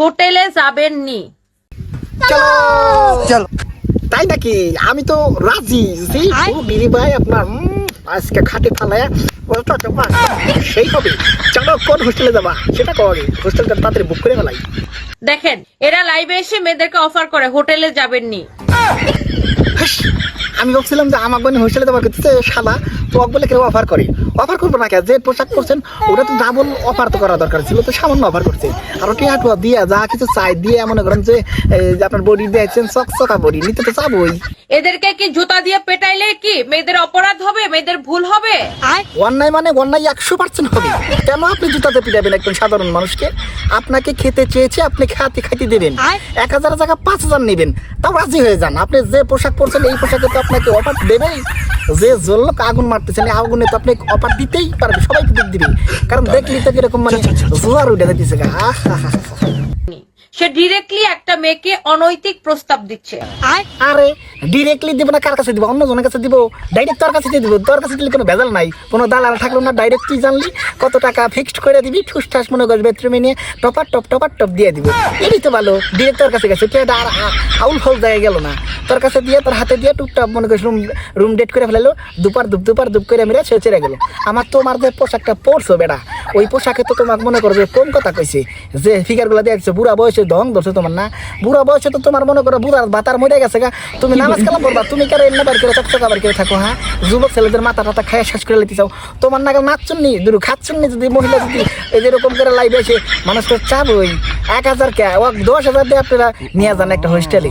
হোটেলে যাবেন নি চলো। তাই নাকি? আমি তো রাজি জি বিরি ভাই আপনার আজকে খাটে ফালায় ওটা তো সেই হবে। চলো কোন হোস্টেলে যাবা? সেটা কো আগে। হোস্টেলটা তাড়াতাড়ি বুক করে ফেলাই। দেখেন এরা লাইভে এসে মেয়েদেরকে অফার করে হোটেলে যাবেন নি আমি ভাবছিলাম যে আমার বোন হোস্টেলে যাবার করতেছে শালা তো বলে কেউ অফার করে। অফার করব না যে পোশাক করছেন ওটা তো ডাবল অফার তো করা দরকার ছিল তো সামান্য অফার করছে। আর ওটি হাটুয়া দিয়ে যা কিছু চাই দিয়ে মনে করেন যে আপনার বডি দিয়েছেন চকচকা বডি নিতে তো যাবোই এদেরকে কি জুতা দিয়ে পেটাইলে কি মেয়েদের অপরাধ হবে মেয়েদের ভুল হবে? অন্যায় মানে অন্যায় একশো পার্সেন্ট হবে। কেন আপনি জুতাতে পিটাবেন একজন সাধারণ মানুষকে? আপনাকে খেতে চেয়েছে আপনি খাতে খাইতে দেবেন। এক হাজার জায়গা পাঁচ হাজার নেবেন। তাও রাজি হয়ে যান। আপনি যে পোশাক পরছেন এই পোশাকে তো আপনাকে অফার দেবেই। যে জ্বললো আগুন মারতেছেন না আগুনে তো আপনি অপার দিতেই পারবে সবাই দিক দিবে। কারণ দেখলি তো কীরকম মানে জোয়ার উঠে দিতেছে গা। সে ডিরেক্টলি একটা মেয়েকে অনৈতিক প্রস্তাব দিচ্ছে। আরে ডিরেক্টলি দিব না কার কাছে দিব? অন্য জনের কাছে দিব? ডাইরেক্ট তোর কাছে দিয়ে দিব? তোর কাছে দিলে কোনো ভেজাল নাই। কোনো দালাল থাকল না ডাইরেক্ট তুই জানলি? কত টাকা ফিক্সড করে দিবি? ঠুস ঠাস মনে করবি বেডরুমে নিয়ে টপার টপ টপার টপ দিয়ে দিব। এটাই তো ভালো। ডিরেক্ট তোর কাছে গেছে। তুই আর আউল ফাউল জায়গায় গেল না। তোর কাছে দিয়ে, তোর হাতে দিয়ে টুকটাপ মনে করিস রুম রুম ডেট করে ফেলালো। দুপার দুপ দুপার দুপ করে মেরে ছেড়ে ছেড়ে গেল। আমার তোমার যে পোশাকটা পরছো বেড়া ওই পোশাকে তো তোমাকে মনে করবে কম কথা কইছে যে ফিগারগুলো দেখছ বুড়া বয়সে দং ধরছে তোমার না? বুড়া বয়সে তো তোমার মনে করো বুড়ার বাতার মরে গেছে গা। তুমি নামাজ কালাম করবা তুমি কেন এমনি বার করে চকচকা বার করে থাকো হ্যাঁ? যুবক ছেলেদের মাথা টাথা খায় শেষ করে লেতে চাও। তোমার নাগাল নাচছুন নি দুরু খাচ্ছুন নি যদি মহিলা যদি এই যেরকম করে লাইভে এসে মানুষ তো ওই এক হাজার কে দশ হাজার দিয়ে আপনারা নিয়ে যান একটা হোস্টেলে